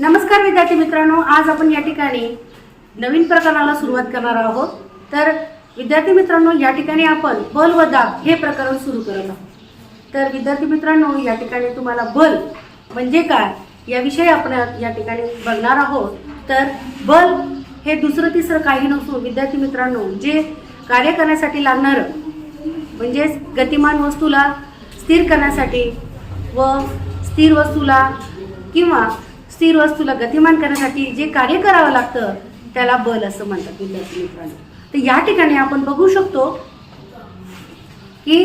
नमस्कार विद्यार्थी मित्रांनो आज आपण या ठिकाणी नवीन प्रकरणाला सुरुवात करणार आहोत. तर विद्यार्थी मित्रांनो या ठिकाणी आपण बल व दाब हे प्रकरण सुरू करत आहोत. तर विद्यार्थी मित्रांनो या ठिकाणी तुम्हाला बल म्हणजे काय याविषयी आपण या ठिकाणी बघणार आहोत. तर बल हे दुसरं तिसरं काही नसून विद्यार्थी मित्रांनो जे कार्य करण्यासाठी लागणारं म्हणजेच गतिमान वस्तूला स्थिर करण्यासाठी व स्थिर वस्तूला किंवा स्थिर वस्तूला गतिमान करण्यासाठी जे कार्य करावं लागतं त्याला बल असं म्हणतात विद्यार्थी मित्रांनो. तर या ठिकाणी आपण बघू शकतो की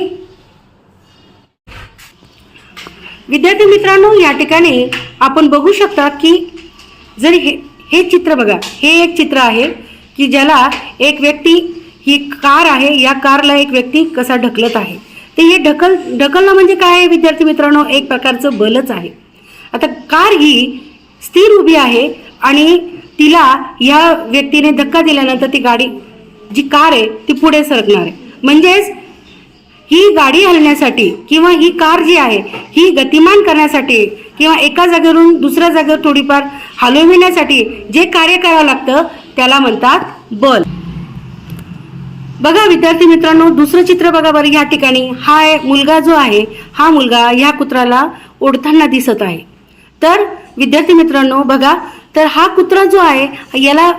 विद्यार्थी मित्रांनो या ठिकाणी आपण बघू शकता की जर हे हे चित्र बघा हे एक चित्र आहे की ज्याला एक व्यक्ती ही कार आहे या कारला एक व्यक्ती कसा ढकलत आहे. तर हे ढकल ढकलणं म्हणजे काय आहे विद्यार्थी मित्रांनो? एक प्रकारचं बलच आहे. आता कार ही स्थिर उभी आहे आणि तिला या व्यक्तीने धक्का दिल्यानंतर ती गाडी जी कार आहे ती पुढे सरकणार आहे. म्हणजेच ही गाडी हलण्यासाठी किंवा ही कार जी आहे ही गतिमान करण्यासाठी किंवा एका जागेवरून दुसऱ्या जागेवर थोडीफार हलविण्यासाठी जे कार्य करावं लागतं त्याला म्हणतात बल. बघा विद्यार्थी मित्रांनो दुसरं चित्र बघा बरं या ठिकाणी. हा मुलगा जो आहे हा मुलगा या कुत्राला ओढताना दिसत आहे. तर विद्यार्थी मित्रांनो बघा तर हा कुत्रा जो आहे याला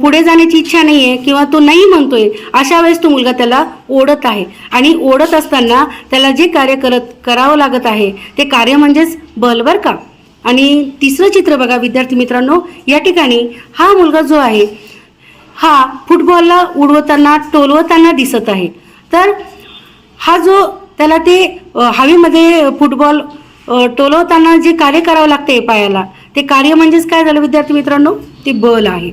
पुढे जाण्याची इच्छा नाही आहे किंवा तो नाही म्हणतोय अशा वेळेस तो मुलगा त्याला ओढत आहे. आणि ओढत असताना त्याला जे कार्य करत करावं लागत आहे ते कार्य म्हणजेच बल का? आणि तिसरं चित्र बघा विद्यार्थी मित्रांनो या ठिकाणी हा मुलगा जो आहे हा फुटबॉलला उडवताना टोलवताना दिसत आहे. तर हा जो त्याला ते हवेमध्ये फुटबॉल टोलवताना जे कार्य करावं लागते पायाला ते कार्य म्हणजेच काय झालं विद्यार्थी मित्रांनो? ते बल आहे.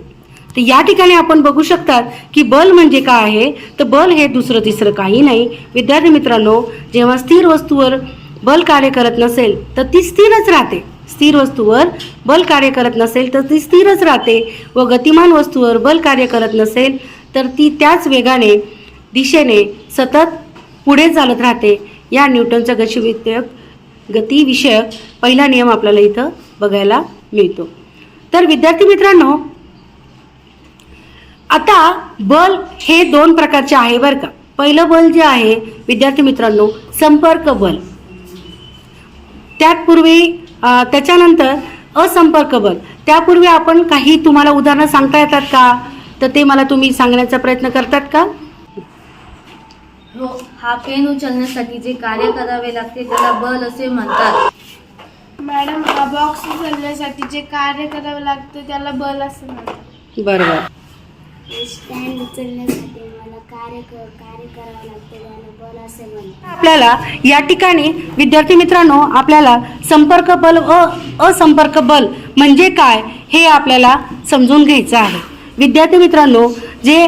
तर या ठिकाणी आपण बघू शकतात की बल म्हणजे काय आहे? तर बल हे दुसरं तिसरं काही नाही. विद्यार्थी मित्रांनो जेव्हा स्थिर वस्तूवर बल कार्य करत नसेल तर ती स्थिरच राहते. स्थिर वस्तूवर बल कार्य करत नसेल तर ती स्थिरच राहते. व गतिमान वस्तूवर बल कार्य करत नसेल तर ती त्याच वेगाने दिशेने सतत पुढे चालत राहते. या न्यूटनचं गतिविद्यक गतीविषयक पहिला नियम आपल्याला इथं बघायला मिळतो. तर विद्यार्थी मित्रांनो आता बल हे दोन प्रकारचे आहे बरं का. पहिलं बल जे आहे विद्यार्थी मित्रांनो संपर्क बल. त्यापूर्वी त्याच्यानंतर असंपर्क बल. त्यापूर्वी आपण काही तुम्हाला उदाहरणं सांगता येतात का? तर ते मला तुम्ही सांगण्याचा प्रयत्न करतात का? हो हा पेन उचलण्यासाठी जे कार्य करावे लागते त्याला बल असे म्हणतात. मॅडम हा बॉक्स उचलण्यासाठी जे कार्य करावं लागतं त्याला बल असं म्हणतात. बरोबर. स्टँड उचलण्यासाठी मला कार्य क- कार्य करावं लागतं त्याला बल असे म्हणतात. आपल्याला या ठिकाणी विद्यार्थी मित्रांनो आपल्याला संपर्क बल व असंपर्क बल म्हणजे काय हे आपल्याला समजून घ्यायचं आहे. विद्यार्थी मित्रांनो जे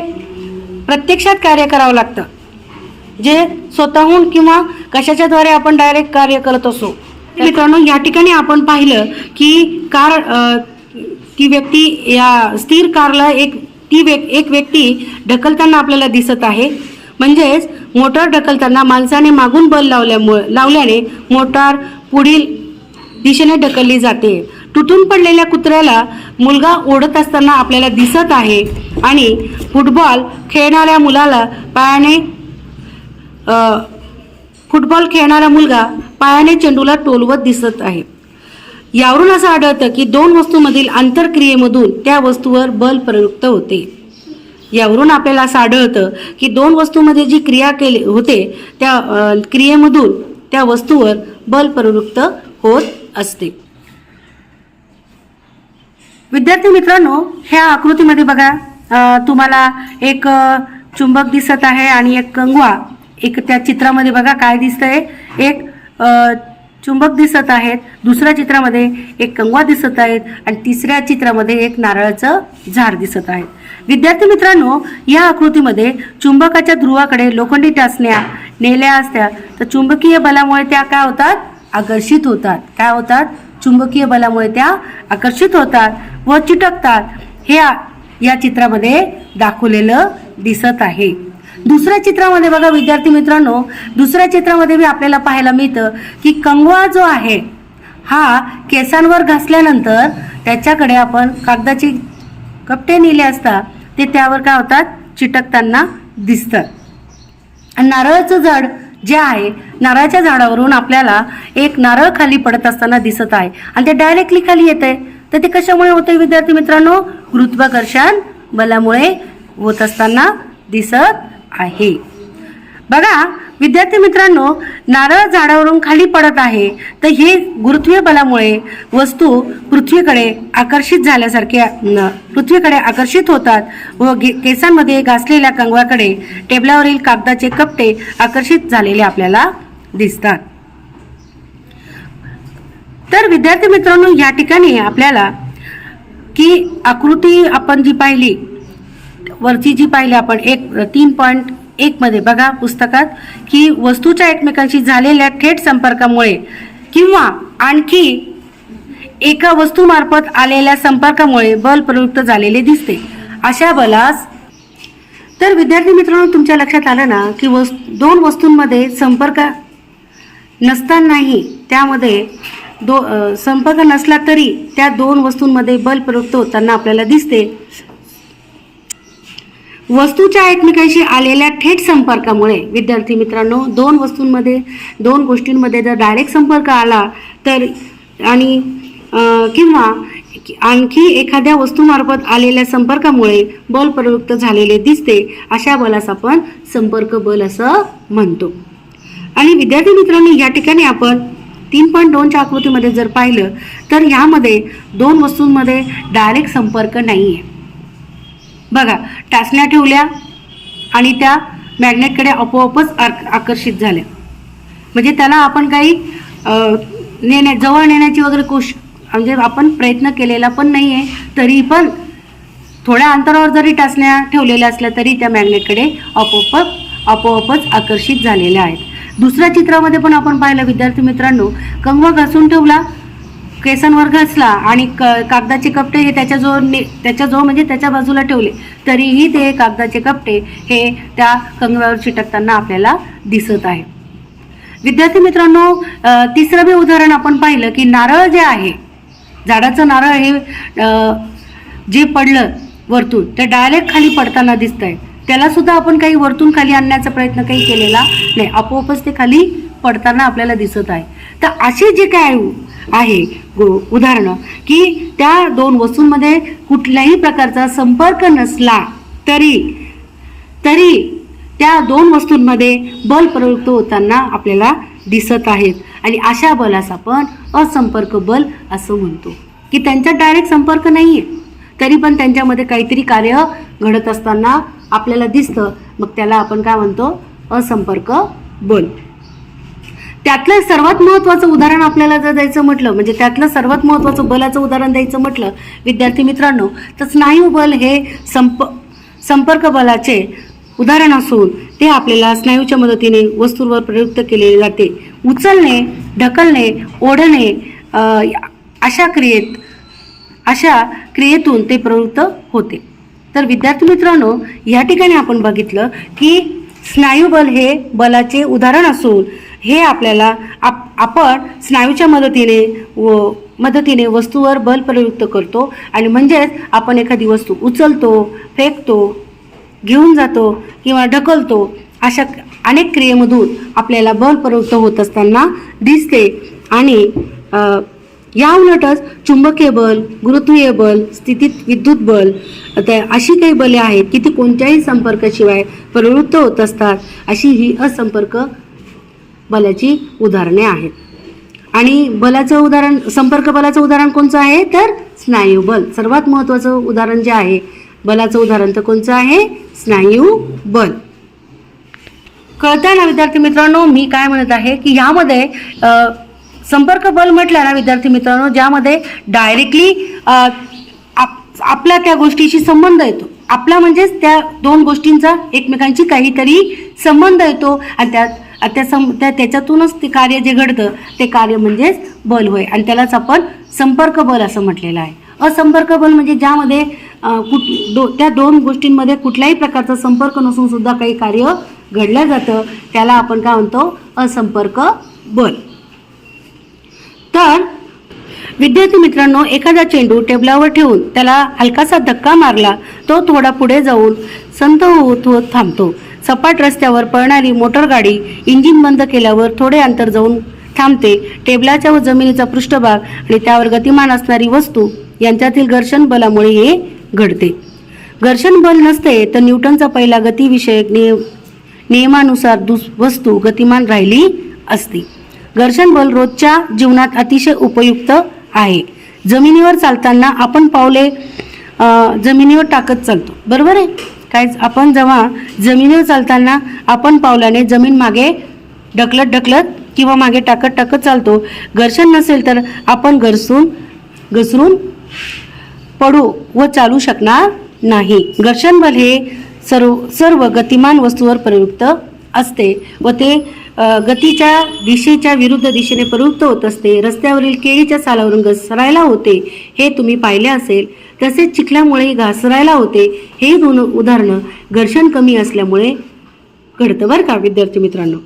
प्रत्यक्षात कार्य करावं लागतं जे स्वतःहून किंवा कशाच्याद्वारे आपण डायरेक्ट कार्य करत असो. मित्रांनो या ठिकाणी आपण पाहिलं की कार ती व्यक्ती या स्थिर कारला एक ती व्यक् एक व्यक्ती ढकलताना आपल्याला दिसत आहे. म्हणजेच मोटार ढकलताना माणसाने मागून बल लावल्यामुळे लावल्याने मोटार पुढील दिशेने ढकलली जाते. तुटून पडलेल्या कुत्र्याला मुलगा ओढत असताना आपल्याला दिसत आहे आणि फुटबॉल खेळणाऱ्या मुलाला पायाने फुटबॉल खेळणारा मुलगा पायाने चेंडूला टोलवत दिसत आहे. यावरून असं आढळतं की दोन वस्तूमधील आंतरक्रियेमधून त्या वस्तूवर बल प्रयुक्त होते. यावरून आपल्याला असं आढळतं की दोन वस्तूमध्ये जी क्रिया केली होते त्या क्रियेमधून त्या वस्तूवर बल प्रवृत्त होत असते. विद्यार्थी मित्रांनो ह्या आकृतीमध्ये बघा तुम्हाला एक चुंबक दिसत आहे आणि एक कंगवा एक त्या चित्रामध्ये बघा काय दिसतंय. एक अ, चुंबक दिसत आहेत. दुसऱ्या चित्रामध्ये एक कंगवा दिसत आहेत. आणि तिसऱ्या चित्रामध्ये एक नारळाचं झाड दिसत आहे. विद्यार्थी मित्रांनो या आकृतीमध्ये चुंबकाच्या ध्रुवाकडे लोखंडी टाचण्या नेल्या असत्या. तर चुंबकीय बलामुळे त्या काय होतात? आकर्षित होतात. काय होतात? चुंबकीय बलामुळे त्या आकर्षित होतात व चिटकतात. हे या चित्रामध्ये दाखवलेलं दिसत आहे. दुसऱ्या चित्रामध्ये बघा विद्यार्थी मित्रांनो दुसऱ्या चित्रामध्ये बी आपल्याला पाहायला मिळतं की कंगवा जो आहे हा केसांवर घासल्यानंतर त्याच्याकडे आपण कागदाचे कपटे नेले असता ते त्यावर काय होतात? चिटकताना दिसतात. नारळाचं झाड जे आहे नारळाच्या झाडावरून आपल्याला एक नारळ खाली पडत असताना दिसत आहे. आणि ते डायरेक्टली खाली येत आहे तर ते कशामुळे होते विद्यार्थी मित्रांनो? गुरुत्वाकर्षण बलामुळे होत असताना दिसत आहे. बघा विद्यार्थी मित्रांनो नारळ झाडावरून खाली पडत आहे तर हे गुरुत्वीय बलामुळे वस्तू पृथ्वीकडे आकर्षित झाल्यासारखे न- पृथ्वीकडे आकर्षित होतात व केसांमध्ये घासलेल्या कंगवाकडे टेबलावरील कागदाचे कपटे आकर्षित झालेले आपल्याला दिसतात. तर विद्यार्थी मित्रांनो या ठिकाणी आपल्याला की आकृती आपण जी पाहिली वरची जी पाहिली आपण एक तीन पॉईंट एक मध्ये बघा पुस्तकात की वस्तूच्या एकमेकांशी झालेल्या थेट संपर्कामुळे किंवा आणखी एका वस्तूमार्फत आलेल्या संपर्कामुळे बल प्रयुक्त झालेले दिसते. अशा बलास तर विद्यार्थी मित्रांनो तुमच्या लक्षात आलं ना की वस दोन वस्तूंमध्ये संपर्क नसतानाही त्यामध्ये दो संपर्क नसला तरी त्या दोन वस्तूंमध्ये बल प्रयुक्त होताना आपल्याला दिसते. वस्तूच्या एकमेकांशी आलेल्या थेट संपर्कामुळे विद्यार्थी मित्रांनो दोन वस्तूंमध्ये दोन गोष्टींमध्ये जर डायरेक्ट संपर्क आला तर आणि किंवा आणखी एखाद्या वस्तूमार्फत आलेल्या संपर्कामुळे बल प्रवृत्त झालेले दिसते अशा बलास आपण संपर्क बल असं म्हणतो. आणि विद्यार्थी मित्रांनो या ठिकाणी आपण तीन पॉईंट दोनच्या आकृतीमध्ये जर पाहिलं तर यामध्ये दोन वस्तूंमध्ये डायरेक्ट संपर्क नाही आहे बघा टाचण्या ठेवल्या आणि त्या मॅग्नेटकडे आपोआपच आक- आकर्षित झाल्या. म्हणजे त्याला आपण काही नेण्या जवळ नेण्याची वगैरे कोश म्हणजे आपण प्रयत्न केलेला पण नाही आहे तरी पण थोड्या अंतरावर जरी टाचण्या ठेवलेल्या असल्या तरी त्या मॅग्नेटकडे आपोआप आपोआपच आकर्षित झालेल्या आहेत. दुसऱ्या चित्रामध्ये पण आपण पाहिलं विद्यार्थी मित्रांनो कंगवा घासून ठेवला केसांवर घासला आणि क कागदाचे कपटे हे त्याच्याजवळ ने त्याच्याजवळ म्हणजे त्याच्या बाजूला ठेवले तरीही ते कागदाचे कपटे हे त्या कंगव्यावर चिटकताना आपल्याला दिसत आहे. विद्यार्थी मित्रांनो तिसरं बी उदाहरण आपण पाहिलं की नारळ जे आहे झाडाचं नारळ हे जे पडलं वरतून ते डायरेक्ट खाली पडताना दिसत आहे त्याला सुद्धा आपण काही वरतून खाली आणण्याचा प्रयत्न काही केलेला नाही. आपोआपच ते खाली पडताना आपल्याला दिसत आहे. तर असे जे काय आहे उदाहरणं की त्या दोन वस्तूंमध्ये कुठल्याही प्रकारचा संपर्क नसला तरी तरी त्या दोन वस्तूंमध्ये बल प्रयुक्त होताना आपल्याला दिसत आहेत. आणि अशा बलास आपण असंपर्क बल असं म्हणतो. की त्यांचा डायरेक्ट संपर्क नाही आहे तरी पण त्यांच्यामध्ये काहीतरी कार्य घडत असताना आपल्याला दिसतं. मग त्याला आपण काय म्हणतो? असंपर्क बल. त्यातलं सर्वात महत्त्वाचं उदाहरण आपल्याला जर द्यायचं म्हटलं म्हणजे त्यातलं सर्वात महत्त्वाचं बलाचं उदाहरण द्यायचं म्हटलं विद्यार्थी मित्रांनो तर स्नायू बल हे संप संपर्क बलाचे उदाहरण असून ते आपल्याला स्नायूच्या मदतीने वस्तूंवर प्रयुक्त केले जाते. उचलणे ढकलणे ओढणे अशा क्रियेत अशा क्रियेतून ते प्रवृत्त होते. तर विद्यार्थी मित्रांनो या ठिकाणी आपण बघितलं की स्नायुबल हे बलाचे उदाहरण असून हे आपल्याला आप आपण स्नायूच्या मदतीने व मदतीने वस्तूवर बल प्रयुक्त करतो आणि म्हणजेच आपण एखादी वस्तू उचलतो फेकतो घेऊन जातो किंवा ढकलतो अशा अनेक क्रियेमधून आपल्याला बल प्रवृत्त होत असताना दिसते आणि या उलटच चुंबकीय बल गुरुत्वीय बल स्थितीत विद्युत बल अशी काही बले आहेत की ती कोणत्याही संपर्काशिवाय प्रवृत्त होत असतात. अशी ही असंपर्क बलाची उदाहरणे आहेत. आणि बलाचं उदाहरण संपर्क बलाचं उदाहरण कोणचं आहे? तर स्नायू बल. सर्वात महत्त्वाचं उदाहरण जे आहे बलाचं उदाहरण तर कोणचं आहे? स्नायू बल. कळतंय ना विद्यार्थी मित्रांनो मी काय म्हणत आहे की यामध्ये संपर्क बल म्हटलं ना विद्यार्थी मित्रांनो ज्यामध्ये डायरेक्टली आपला त्या गोष्टीशी संबंध येतो. आपला म्हणजेच त्या दोन गोष्टींचा एकमेकांची काहीतरी संबंध येतो. आणि त्यात त्या सं त्या त्याच्यातूनच ते कार्य जे घडतं ते कार्य म्हणजेच बल होय. आणि त्यालाच आपण संपर्क बल असं म्हटलेलं आहे. असंपर्क बल म्हणजे ज्यामध्ये कुठ दो त्या दोन गोष्टींमध्ये कुठल्याही प्रकारचा संपर्क नसून सुद्धा काही कार्य घडलं जातं त्याला आपण काय म्हणतो? असंपर्क बल. तर विद्यार्थी मित्रांनो एखादा चेंडू टेबलावर ठेवून त्याला हलकासा धक्का मारला तो थोडा पुढे जाऊन संत होत होत थांबतो. सपाट रस्त्यावर पळणारी मोटरगाडी इंजिन बंद केल्यावर थोडे अंतर जाऊन थांबते. टेबलाच्या व जमिनीचा पृष्ठभाग आणि त्यावर गतिमान असणारी वस्तू यांच्यातील घर्षण बलामुळे हे घडते. घर्षण बल नसते तर न्यूटनचा पहिला गतिविषयक नियम नियमानुसार दुस वस्तू गतिमान राहिली असती. घर्षण बल रोजच्या जीवनात अतिशय उपयुक्त आहे. जमिनीवर चालताना आपण पावले जमिनीवर टाकत चालतो. बरोबर आहे? काय आपण जेव्हा जमिनीवर चालताना आपण पावलाने जमीन मागे ढकलत ढकलत किंवा मागे टाकत टाकत चालतो. घर्षण नसेल तर आपण घरसून घसरून पडू व चालू शकणार नाही. घर्षण बल हे सर्व सर्व गतिमान वस्तूवर प्रयुक्त असते व ते गतीच्या दिशेच्या विरुद्ध दिशेने प्रवृत्त होत असते. रस्त्यावरील केळीच्या सालावरून घसरायला होते हे तुम्ही पाहिले असेल. तसेच चिखल्यामुळे घासरायला होते. हे दोन उदाहरणं घर्षण कमी असल्यामुळे घडतं बरं का विद्यार्थी मित्रांनो.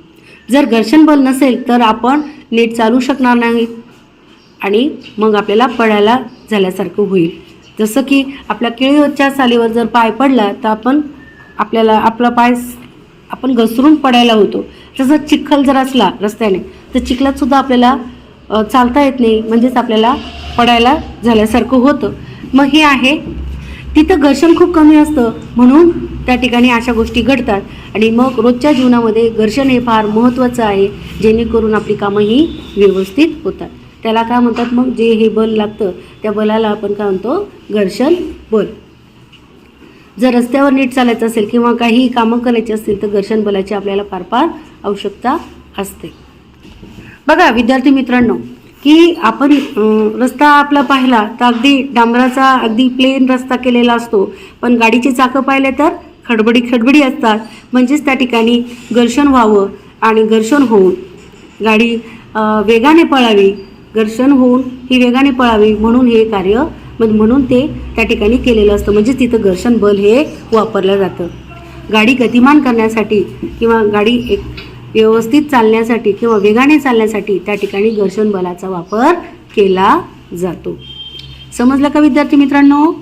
जर घर्षण बल नसेल तर आपण नीट चालू शकणार नाही. आणि मग आपल्याला पडायला झाल्यासारखं होईल. जसं की आपल्या केळीच्या सालीवर जर पाय पडला तर आपण आपल्याला आपला पाय आपण घसरून पडायला होतो. तसं चिखल जर असला रस्त्याने तर चिखलात सुद्धा आपल्याला चालता येत नाही. म्हणजेच आपल्याला पडायला झाल्यासारखं होतं. मग हे आहे तिथं घर्षण खूप कमी असतं. म्हणून त्या ठिकाणी अशा गोष्टी घडतात. आणि मग रोजच्या जीवनामध्ये घर्षण हे फार महत्त्वाचं आहे. जेणेकरून आपली कामं ही व्यवस्थित होतात. त्याला काय म्हणतात मग? जे हे बल लागतं त्या बलाला आपण काय म्हणतो? घर्षण बल. जर रस्त्यावर नीट चालायचं असेल किंवा काही कामं करायची असतील तर घर्षण बलाची आपल्याला फार फार आवश्यकता असते. बघा विद्यार्थी मित्रांनो की आपण रस्ता आपला पाहिला तर अगदी डांबराचा अगदी प्लेन रस्ता केलेला असतो. पण गाडीची चाकं पाहिले तर खडबडी खडबडी असतात. म्हणजेच त्या ठिकाणी घर्षण व्हावं आणि घर्षण होऊन गाडी वेगाने पळावी. घर्षण होऊन ही वेगाने पळावी म्हणून हे कार्य मग म्हणून ते त्या ठिकाणी केलेलं असतं. म्हणजे तिथं घर्षण बल हे वापरलं जातं. गाडी गतिमान करण्यासाठी किंवा गाडी एक व्यवस्थित चालण्यासाठी किंवा वेगाने चालण्यासाठी त्या ठिकाणी घर्षण बलाचा वापर केला जातो. समजलं का विद्यार्थी मित्रांनो?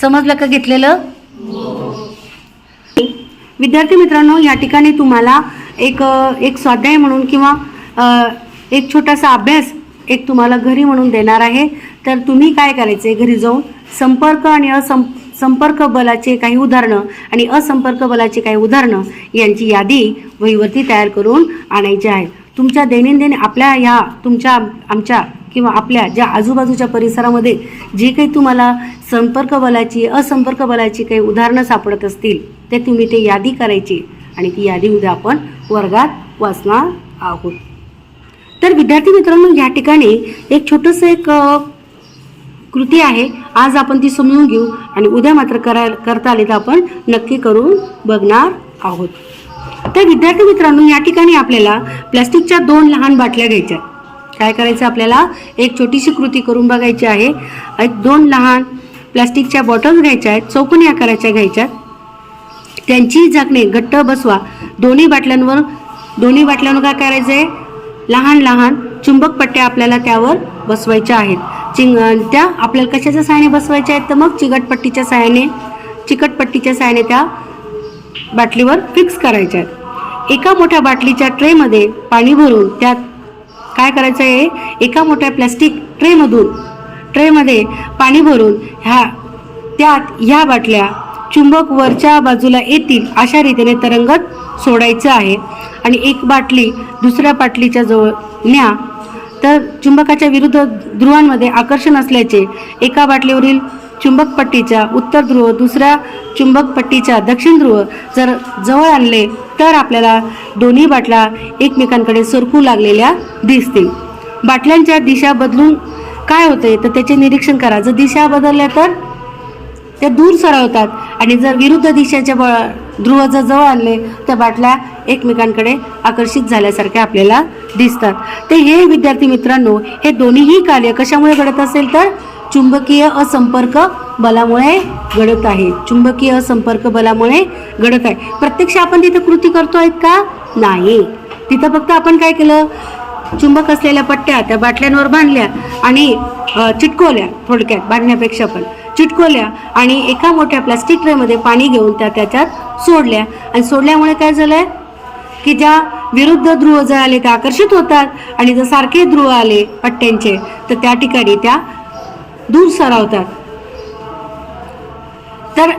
समजलं का घेतलेलं? विद्यार्थी मित्रांनो या ठिकाणी तुम्हाला एक एक स्वाध्याय म्हणून किंवा एक छोटासा अभ्यास एक तुम्हाला घरी म्हणून देणार आहे. तर तुम्ही काय करायचे? घरी जाऊन संपर्क आणि असं संपर्क बलाचे काही उदाहरणं आणि असंपर्क बलाचे काही उदाहरणं यांची यादी वहीवरती तयार करून आणायची आहे. तुमच्या दैनंदिन आपल्या ह्या तुमच्या आमच्या किंवा आपल्या ज्या आजूबाजूच्या परिसरामध्ये जे काही तुम्हाला संपर्क बलाची असंपर्क बलाची काही उदाहरणं सापडत असतील ते तुम्ही ते यादी करायची आणि ती यादी उद्या आपण वर्गात वाचणार आहोत. तर विद्यार्थी मित्रांनो या ठिकाणी एक छोटंसं एक कृती आहे. आज आपण ती समजून घेऊ आणि उद्या मात्र कराय करता आले तर आपण नक्की करून बघणार आहोत. तर विद्यार्थी मित्रांनो या ठिकाणी आपल्याला प्लास्टिकच्या दोन लहान बाटल्या घ्यायच्या काय करायचं आपल्याला? एक छोटीशी कृती करून बघायची आहे. एक दोन लहान प्लास्टिकच्या बॉटल्स घ्यायच्या आहेत चौकोनी आकाराच्या घ्यायच्या त्यांची झाकणे घट्ट बसवा. दोन्ही बाटल्यांवर दोन्ही बाटल्यांवर काय करायचं आहे लहान लहान चुंबक पट्ट्या आपल्याला त्यावर बसवायच्या आहेत. चिंग त्या आपल्याला कशाच्या सहाय्याने बसवायच्या आहेत? तर मग चिकटपट्टीच्या सहाय्याने चिकटपट्टीच्या सहाय्याने त्या बाटलीवर फिक्स करायच्या आहेत. एका मोठ्या बाटलीच्या ट्रेमध्ये पाणी भरून त्यात काय करायचं आहे? एका मोठ्या प्लॅस्टिक ट्रेमधून ट्रेमध्ये पाणी भरून ह्या त्यात ह्या बाटल्या चुंबक वरच्या बाजूला येतील अशा रीतीने तरंगत सोडायचं आहे. आणि एक बाटली दुसऱ्या बाटलीच्या जवळ न्या. तर चुंबकाच्या विरुद्ध ध्रुवांमध्ये आकर्षण असल्याचे एका बाटलीवरील चुंबक पट्टीच्या उत्तर ध्रुव दुसऱ्या चुंबक पट्टीच्या दक्षिण ध्रुव जर जवळ आणले तर आपल्याला दोन्ही बाटल्या एकमेकांकडे सरकू लागलेल्या दिसतील. बाटल्यांच्या दिशा बदलून काय होते तर त्याचे निरीक्षण करा. जर दिशा बदलल्या तर? त्या दूर सरळतात. आणि जर विरुद्ध दिशेच्या बळ ध्रुव जर जवळ आणले तर बाटल्या एकमेकांकडे आकर्षित झाल्यासारख्या आपल्याला दिसतात. ते हे विद्यार्थी मित्रांनो हे दोन्हीही कार्य कशामुळे घडत असेल तर चुंबकीय असंपर्क बलामुळे घडत आहे. चुंबकीय असंपर्क बलामुळे घडत आहे. प्रत्यक्ष आपण तिथं कृती करतो आहेत का? नाही. तिथं फक्त आपण काय केलं? चुंबक असलेल्या पट्ट्या त्या बाटल्यांवर बांधल्या आणि चिटकवल्या थोडक्यात बांधण्यापेक्षा पण. चिटकवल्या आणि एका मोठ्या प्लास्टिक ट्रेमध्ये पाणी घेऊन त्या त्याच्यात सोडल्या. आणि सोडल्यामुळे काय झालंय? की ज्या विरुद्ध ध्रुव जर आले ते आकर्षित होतात. आणि जर सारखे ध्रुव आले पट्ट्यांचे तर त्या ठिकाणी त्या दूर सरावतात. तर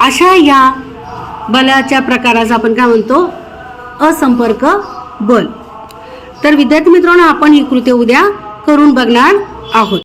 अशा या बलाच्या प्रकाराचा आपण काय म्हणतो? असंपर्क बल. तर विद्यार्थी मित्रांनो आपण ही कृती उद्या करून बघणार आहोत.